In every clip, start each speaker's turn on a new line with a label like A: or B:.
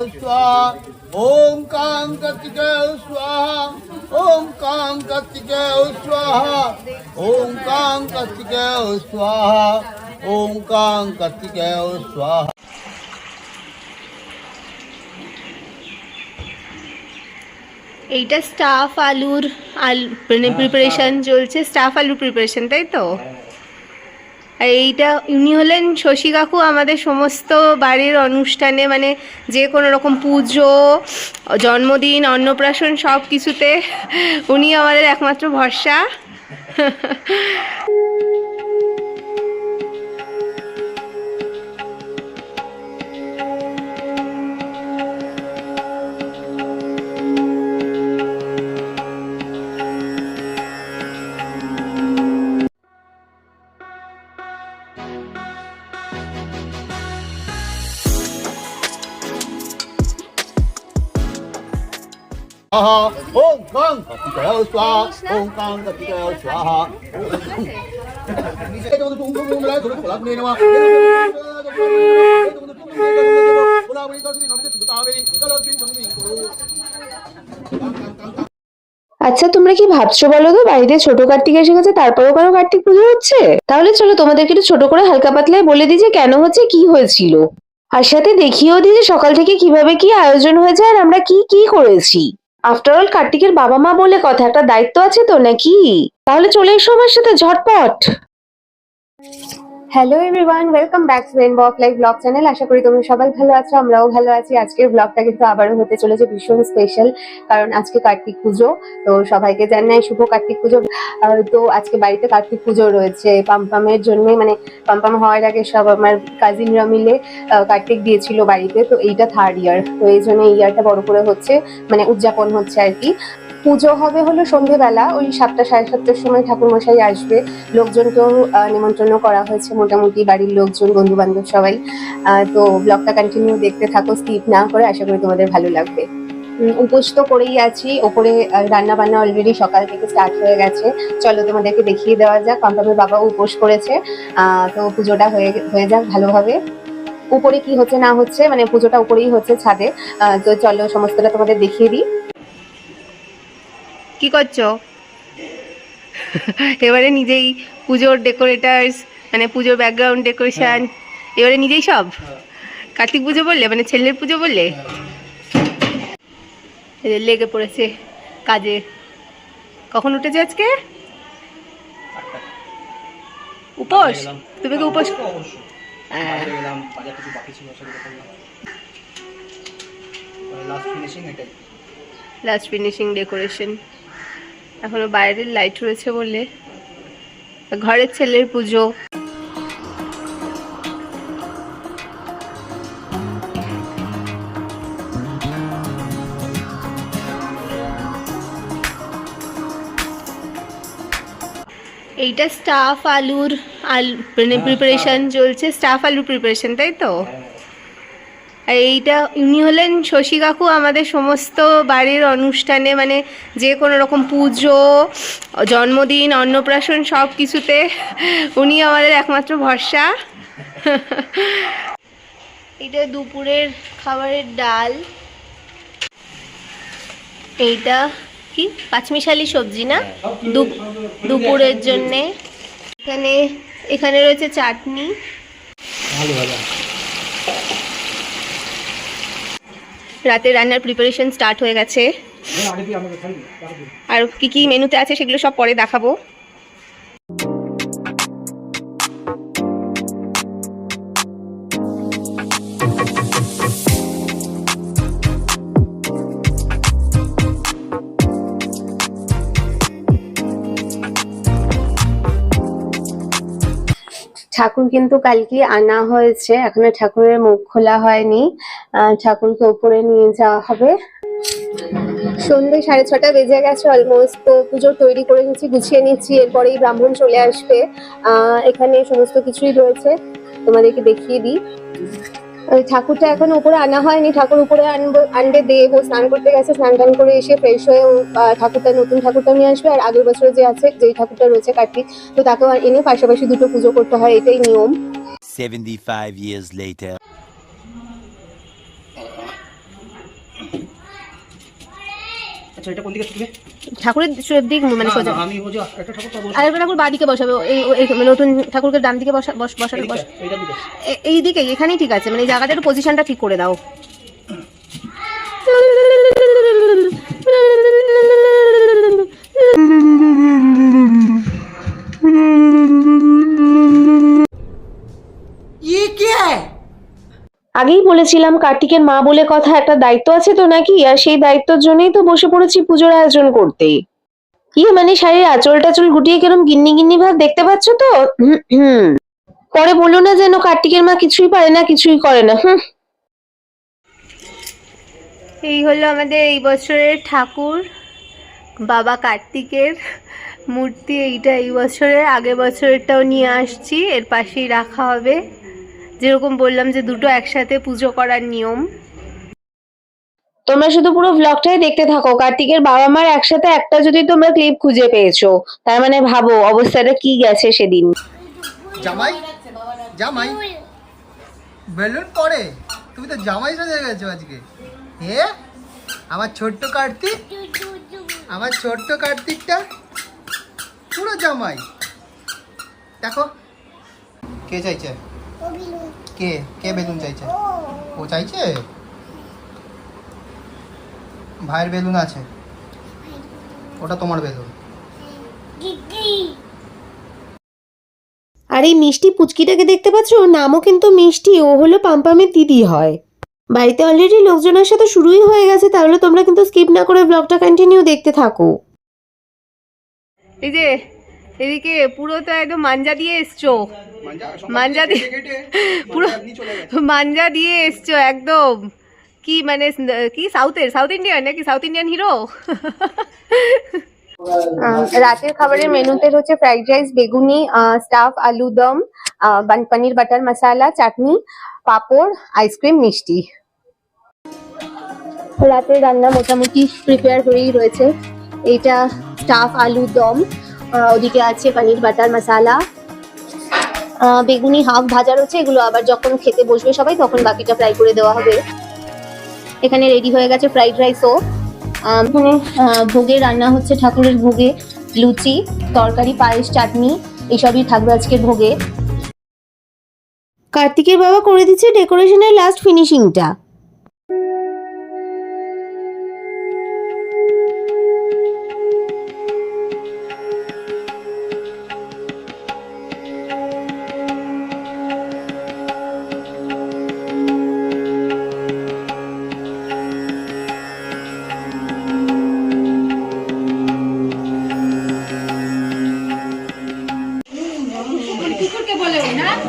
A: स्वाहा ओम कां कार्तिकेय स्वाहा ओम कां कार्तिकेय स्वाहा ओम कां कार्तिकेय स्वाहा ओम कां कार्तिकेय स्वाहा
B: এইটা স্টাফ আলুর আলু মানে প্রিপারেশন চলছে স্টাফ আলুর প্রিপারেশন তাই তো আর এইটা উনি হলেন শশী কাকু আমাদের সমস্ত বাড়ির অনুষ্ঠানে মানে যে কোনো রকম পুজো, জন্মদিন, অন্নপ্রাশন সব কিছুতে উনি আমাদের একমাত্র ভরসা।
A: 啊哈，红比较要耍，红钢都要耍哈。你这都是红钢红的嘞，都是湖南那边的嘛。哎，都是湖南那边的。湖南，我告诉你，我们是土大王，高楼群成林。刚刚刚。
C: আচ্ছা তোমরা কি ভাবছ বলো তো? বাড়িতে ছোট কার্তিক এসে গেছে, তারপরেও কারও কার্তিক পুজো হচ্ছে? তাহলে চলো, তোমাদেরকে একটু ছোট করে হালকা পাতলায় বলে দিই যে কেন হচ্ছে, কি হয়েছিল। আর সাথে দেখিয়েও দিই যে সকাল থেকে কীভাবে কি আয়োজন হয়েছে আর আমরা কি কি করেছি। আফটার অল কার্তিকের বাবা মা বলে কথা, একটা দায়িত্ব আছে তো নাকি? তাহলে চলে এসো আমার সাথে ঝটপট। Hello everyone welcome back to রেনবক live blog channel আশা করি তোমরা সবাই ভালো আছো, আমরাও ভালো আছি। আজকের ব্লগটা কিন্তু আবারও হতে চলেছে ভীষণ স্পেশাল কারণ আজকে কার্তিক পুজো। তো সবাইকে জানাই শুভ কার্তিক পুজো। তো আজকে বাড়িতে কার্তিক পুজো রয়েছে। পাম্পামের জন্য মানে পাম্পাম হওয়ার আগে সব আমার কাজিনরা মিলে কার্তিক দিয়েছিল বাড়িতে। তো এইটা থার্ড ইয়ার তো এই জন্য ইয়ারটা বড় করে হচ্ছে মানে উদযাপন হচ্ছে আর কি। পুজো হবে হলো সন্ধেবেলা ওই সাতটা সাড়ে সাতটার সময় ঠাকুরমশাই আসবে। লোকজনকেও আহ, নিমন্ত্রণ করা হয়েছে মোটামুটি বাড়ির লোকজন বন্ধু বান্ধব সবাই তো ব্লগটা কন্টিনিউ দেখতে থাকো স্কিপ না করে আশা করি তোমাদের ভালো লাগবে। উপোস তো করেই আছি ওপরে রান্না বান্না অলরেডি সকাল থেকে স্টার্ট হয়ে গেছে। চলো তোমাদেরকে দেখিয়ে দেওয়া যাক কম্পামের বাবা উপোস করেছে। তো পুজোটা হয়ে হয়ে যাক ভালোভাবে। উপরে কি হচ্ছে না হচ্ছে মানে পুজোটা উপরেই হচ্ছে ছাদে। তো চলো সমস্তটা তোমাদের দেখিয়ে দিই।
B: কি করছ? এবারে নিজেই পুজোর ডেকোরেটার্স মানে পুজোর ব্যাকগ্রাউন্ড ডেকোরেশন এবারে নিজেই সব? কার্তিক পুজো বললে? মানে ছেলের পুজো বললে? এদের লেগে পড়েছে কাজে। কখন উঠেছে আজকে? উপোস? তুমি কি উপোস? হ্যাঁ। লাস্ট ফিনিশিং ডেকোরেশন এখনও বাইরের লাইট রয়েছে বলে ঘরের ছেলের পুজো। এইটা স্টাফ আলুর আলু মানে প্রিপারেশন চলছে স্টাফ আলুর প্রিপারেশন তাই তো? আর এইটা উনি হলেন শশী কাকু আমাদের সমস্ত বাড়ির অনুষ্ঠানে মানে যে কোনো রকম পুজো জন্মদিন অন্নপ্রাশন সব কিছুতে উনি আমাদের একমাত্র ভরসা। এটা দুপুরের খাবারের ডাল। এইটা কি? পাঁচমিশালি সবজি না? দু- দুপুরের জন্যে। এখানে এখানে রয়েছে চাটনি। রাতে রান্নার প্রিপারেশন স্টার্ট হয়ে গেছে। আর কি কি মেনুতে আছে সেগুলো সব পরে দেখাবো।
C: ঠাকুর কিন্তু কালকে আনা হয়েছে। এখনও ঠাকুরের মুখ খোলা হয়নি। ঠাকুরকে উপরে নিয়ে যাওয়া হবে। সন্ধ্যে সাড়ে ছটা বেজে গেছে অলমোস্ট তো পুজো তৈরি করে নিচ্ছি গুছিয়ে নিচ্ছি এরপরেই ব্রাহ্মণ চলে আসবে। আহ, এখানে সমস্ত কিছুই রয়েছে। তোমাদেরকে দেখিয়ে দিই। ঠাকুরটা এখন উপরে আনা হয়নি। ঠাকুর উপরে আনব আনবে, দেব, স্নান করতে গেছে, স্নান টান করে এসে ফ্রেশ হয়ে ঠাকুরটা, নতুন ঠাকুরটা নিয়ে আসবে। আর আগের বছরে যে আছে, যেই ঠাকুরটা রয়েছে কার্তিক, তো তাকেও এনে পাশাপাশি দুটো পুজো করতে হয়, এটাই নিয়ম।
D: 75 years later.
E: আচ্ছা এটা কোন দিকে ছুটবে?
F: ঠাকুরের দিক মানে সোজা।
E: আমি ওই যে একটা ঠাকুর পাবো।
F: আর একটা ঠাকুর বাদিকে বসাবে এই এই নতুন ঠাকুরকে ডান দিকে বসা বস- বসালে বস এই দিকে এখানেই ঠিক আছে মানে এই জায়গাটার পজিশনটা ঠিক করে দাও।
B: আগেই বলেছিলাম কার্তিকের মা বলে কথা একটা দায়িত্ব আছে তো নাকি? আর সেই দায়িত্বের জন্যই তো বসে পড়েছি পুজোর আয়োজন করতে কি মানে শাড়ির আঁচল টাচল গুটিয়ে কিরম গিন্নি গিন্নি ভাব দেখতে পাচ্ছ তো? হুম, পরে বলো না যেন কার্তিকের মা কিছুই পারে না কিছুই করে না হুম।
F: এই হলো আমাদের এই বছরের ঠাকুর বাবা কার্তিকের মূর্তি। এইটা এই বছরের আগের বছরেরটাও নিয়ে আসছি এর পাশেই রাখা হবে। যেরকম বললাম যে দুটো একসাথে পুজো করার নিয়ম।
B: তোমরা শুধু পুরো ব্লগটাই দেখতে থাকো। কার্তিকের বাবা মার একসাথে একটা যদি তোমরা ক্লিপ খুঁজে পেয়েছ তার মানে ভাবো অবস্থাটা কি গেছে সেদিন।
A: জামাই? জামাই? বেলুন পরে? তুমি তো জামাই সাজে গেছো আজকে। হে আমার ছোট্ট কার্তিক? আমার ছোট্ট কার্তিকটা? পুরো জামাই। দেখো। কে চাইছে? কে? কে বেলুন চাইছে? ও চাইছে? ভাইয়ের বেলুন আছে। ওটা তোমার বেলুন।
B: আর এই মিষ্টি পুচকিটাকে দেখতে পাচ্ছ? নামও কিন্তু মিষ্টি। ও হলো পাম্পামের দিদি হয়। বাড়িতে অলরেডি লোকজনের সাথে শুরুই হয়ে গেছে। তাহলে তোমরা কিন্তু স্কিপ না করে ব্লগটা কন্টিনিউ দেখতে থাকো।
F: এই যে এদিকে পুরো তো একদম মাঞ্জা দিয়ে এসছো। মাঞ্জা দিয়ে পুরো মাঞ্জা দিয়ে এসছো একদম। কি মানে কি সাউথের? সাউথ ইন্ডিয়ান নাকি সাউথ ইন্ডিয়ান হিরো?
B: রাতের খাবারের মেনুতে হচ্ছে ফ্রাইড রাইস বেগুনি স্টাফ আলু দম পনির বাটার মশালা চাটনি পাঁপড় আইসক্রিম মিষ্টি। রাতের রান্না মোটামুটি প্রিপেয়ার হয়েই রয়েছে। এটা স্টাফ আলু দম ওদিকে আছে পনির, বাটার মশালা। বেগুনি, হাফ ভাজা রয়েছে, এগুলো আবার যখন খেতে বসবে সবাই, তখন বাকিটা ফ্রাই করে দেওয়া হবে। এখানে রেডি হয়ে গেছে ফ্রাইড রাইসও এখানে ভোগে রান্না হচ্ছে ঠাকুরের ভোগে। লুচি, তরকারি, পায়েস, চাটনি, এসবই থাকবে আজকের ভোগে। কার্তিকের বাবা করে দিচ্ছে ডেকোরেশনের লাস্ট ফিনিশিংটা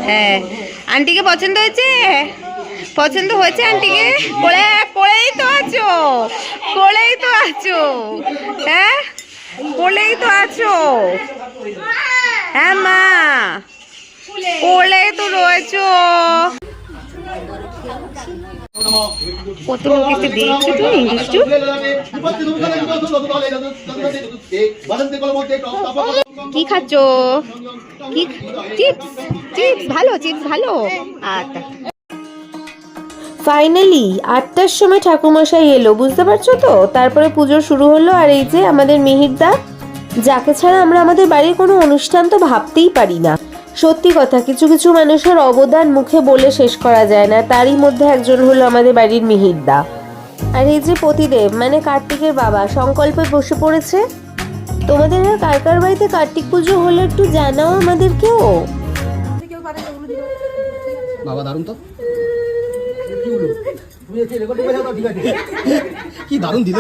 F: হ্যাঁ। আন্টিকে পছন্দ হয়েছে? পছন্দ হয়েছে আন্টিকে? পড়ে পড়েই তো আছো। পড়েই তো আছো। হ্যাঁ? পড়েই তো আছো। হ্যাঁ মা। পড়েই তো রয়েছো। কত লোক এসে দেখছ তুমি দুষ্টু কি খাচ্ছ? কি চিপস চিপস ভালো চিপস ভালো। আচ্ছা।
B: ফাইনালি আটটার সময় ঠাকুরমশাই এলো বুঝতে পারছ তো? তারপরে পুজো শুরু হলো আর এই যে আমাদের মিহিরদা যাকে ছাড়া আমরা আমাদের বাড়ির কোনো অনুষ্ঠান তো ভাবতেই পারি না। সত্যি কথা, কিছু কিছু মানুষের অবদান মুখে বলে শেষ করা যায় না। তারই মধ্যে একজন হলো আমাদের বাড়ির মিহিরদা। আর এই যে পতিদেব মানে কার্তিকের বাবা, সংকল্পে বসে পড়েছে? তোমাদের কার কার বাড়িতে কার্তিক পুজো হলে একটু জানাও আমাদেরকেও
A: বাবা তো। কি দারুণ দিল।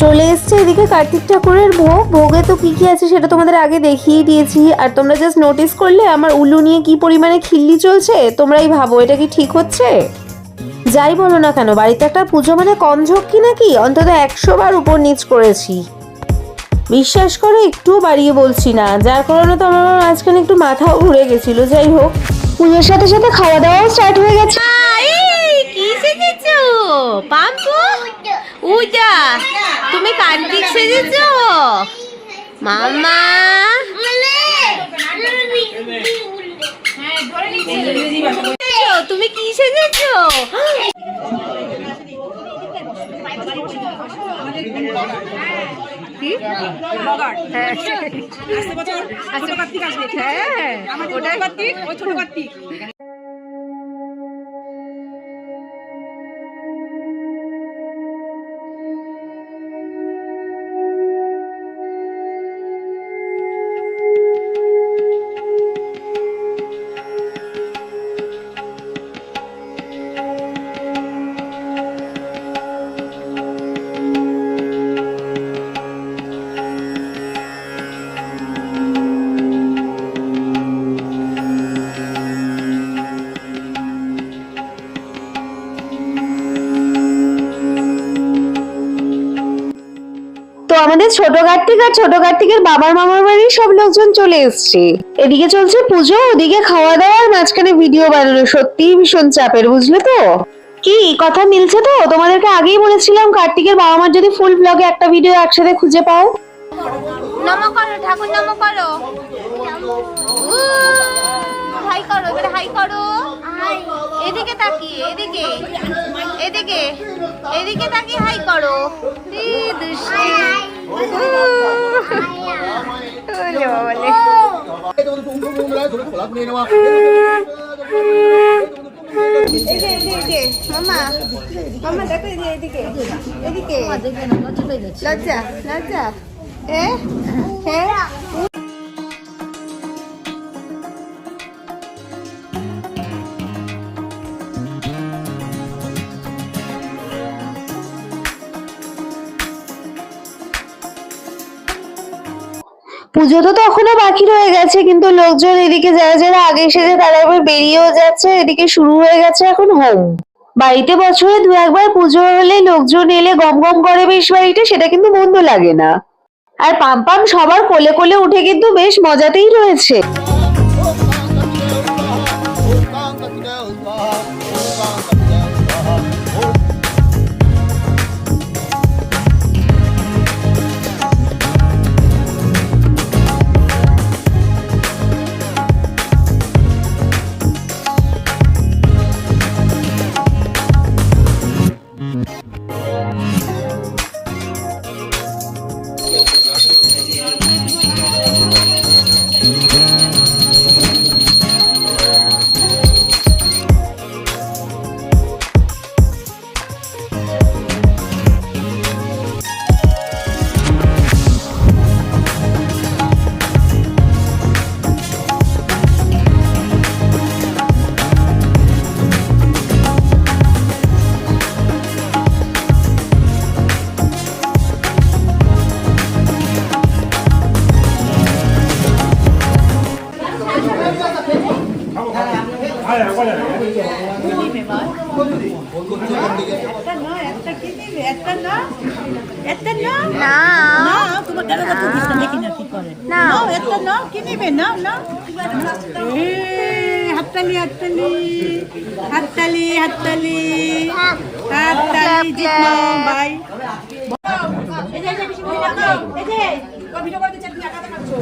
B: চলে এসছে এদিকে কার্তিক ঠাকুরের ভোগ। ভোগে তো কি কি আছে সেটা তোমাদের আগে দেখিয়ে দিয়েছি। আর তোমরা জাস্ট নোটিস করলে আমার উলু নিয়ে কি পরিমাণে খিল্লি চলছে তোমরাই ভাবো এটা কি ঠিক হচ্ছে? যাই বলো না কেন বাড়িতে একটা পুজো মানে কম ঝক্কি নাকি? অন্তত একশো বার উপর নিচ করেছি। বিশ্বাস করো একটুও বাড়িয়ে বলছি না। যার কারণে তো আমার মাঝখানে একটু মাথাও ঘুরে গেছিল যাই হোক। পুজোর সাথে সাথে খাওয়া দাওয়াও স্টার্ট হয়ে গেছে।
F: এই কি শিখেছো পাম্পু? উজা তুমি কার্তিক সেজেছো? মামা তুমি কি সেজেছো? কি? হ্যাঁ। হ্যাঁ, ওটাই।
B: আমাদের ছোট কার্তিক আর ছোট কার্তিকের বাবার মামার বাড়ির সব লোকজন চলে এসছে। এদিকে চলছে পুজো, ওদিকে খাওয়া দাওয়া মাঝখানে ভিডিও বানানো। সত্যিই ভীষণ চাপের, বুঝলে তো? কি কথা মিলছে তো? তোমাদেরকে আগেই বলেছিলাম কার্তিকের বাবা মার যদি ফুল ব্লগে একটা ভিডিও একসাথে খুঁজে পাও।
F: করো, ঠাকুর হাই করো হাই করো। এদিকে তাকিয়ে, এদিকে এদিকে তাকিয়ে হাই করো। দুষ্টু। মামা মামা দেখো এদিকে এদিকে লজ্জা লজ্জা এ হ্যাঁ
B: পুজো তো তখনও বাকি রয়ে গেছে, কিন্তু লোকজন এদিকে যারা যারা আগে এসেছে তারা এবার বেরিয়েও যাচ্ছে, এদিকে শুরু হয়ে গেছে এখন হোম বাড়িতে বছরে দু একবার পুজো হলে লোকজন এলে গম গম করে, বেশ বাড়িতে সেটা কিন্তু মন্দ লাগে না। আর পাম্পাম পাম সবার কোলে কোলে উঠে কিন্তু বেশ মজাতেই রয়েছে।
E: নাও একটা নাও কি নিবে নাও নাও এ, হাততালি হাততালি হাততালি হাততালি হাততালি জিত ভাই এই যে, এই যে, বেশি করে দেখাও। এই যে, ও ভিডিও করতে চাচ্ছি, একা একা খাচ্ছো।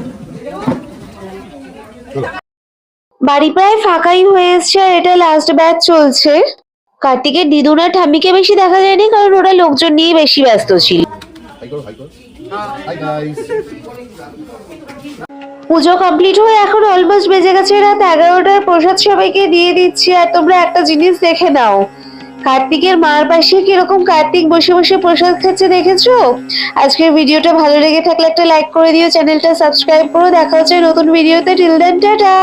B: বাড়ি প্রায় ফাঁকাই হয়ে এসছে আর এটা লাস্ট ব্যাচ চলছে কার্তিকের দিদুনা ঠাম্মিকে বেশি দেখা যায়নি কারণ ওরা লোকজন নিয়ে বেশি ব্যস্ত ছিল পুজো কমপ্লিট হয়ে এখন অলমোস্ট বেজে গেছে, রাত এগারোটার প্রসাদ সবাইকে দিয়ে দিচ্ছি আর তোমরা একটা জিনিস দেখে নাও। কার্তিকের মার পাশে কীরকম কার্তিক বসে বসে প্রসাদ খাচ্ছে দেখেছ? আজকের ভিডিওটা ভালো লেগে থাকলে একটা লাইক করে দিও, চ্যানেলটা সাবস্ক্রাইব করো। দেখা হচ্ছে নতুন ভিডিওতে টিল দেন টাটা!